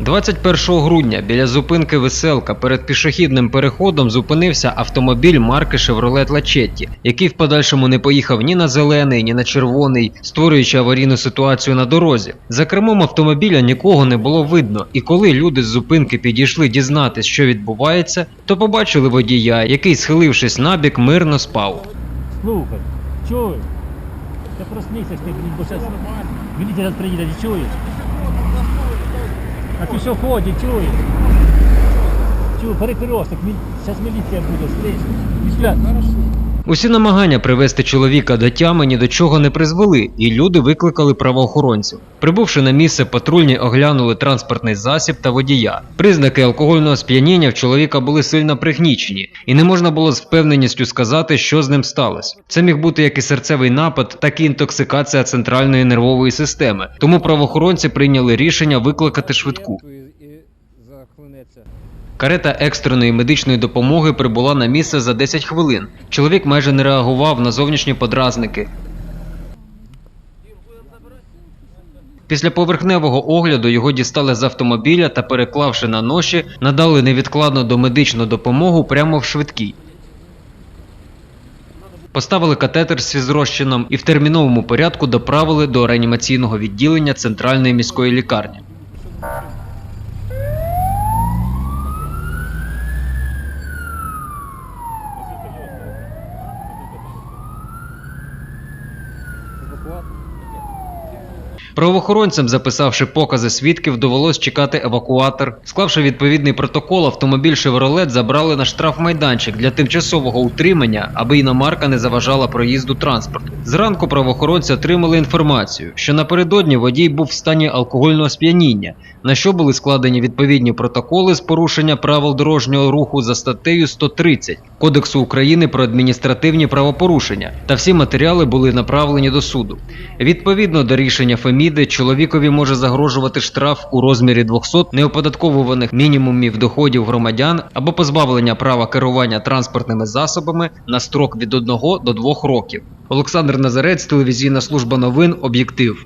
21 грудня біля зупинки Веселка перед пішохідним переходом зупинився автомобіль марки Chevrolet Lachetti, який в подальшому не поїхав ні на зелений, ні на червоний, створюючи аварійну ситуацію на дорозі. За кермом автомобіля нікого не було видно, і коли люди з зупинки підійшли дізнатись, що відбувається, то побачили водія, який, схилившись набік, мирно спав. Слухай, чуєш? Та проснися ти, бо зараз зараз приїде, чуєш? А ти що ходиш, чуєш? Чую, перекресток, зараз міліція буде, слышиш? Після... Усі намагання привести чоловіка до тями ні до чого не призвели, і люди викликали правоохоронців. Прибувши на місце, патрульні оглянули транспортний засіб та водія. Признаки алкогольного сп'яніння в чоловіка були сильно пригнічені, і не можна було з впевненістю сказати, що з ним сталося. Це міг бути як і серцевий напад, так і інтоксикація центральної нервової системи. Тому правоохоронці прийняли рішення викликати швидку. Карета екстреної медичної допомоги прибула на місце за 10 хвилин. Чоловік майже не реагував на зовнішні подразники. Після поверхневого огляду його дістали з автомобіля та, переклавши на ноші, надали невідкладну домедичну допомогу прямо в швидкій. Поставили катетер з фізрозчином і в терміновому порядку доправили до реанімаційного відділення центральної міської лікарні. Евакуатор. Правоохоронцям, записавши покази свідків, довелось чекати евакуатор. Склавши відповідний протокол, автомобіль Chevrolet забрали на штрафмайданчик для тимчасового утримання, аби іномарка не заважала проїзду транспорту. Зранку правоохоронці отримали інформацію, що напередодні водій був в стані алкогольного сп'яніння, на що були складені відповідні протоколи з порушення правил дорожнього руху за статтею 130 Кодексу України про адміністративні правопорушення, та всі матеріали були направлені до суду. Відповідно до рішення Феміди, чоловікові може загрожувати штраф у розмірі 200 неоподатковуваних мінімумів доходів громадян або позбавлення права керування транспортними засобами на строк від 1 до 2 років. Олександр Назарець, телевізійна служба новин, об'єктив.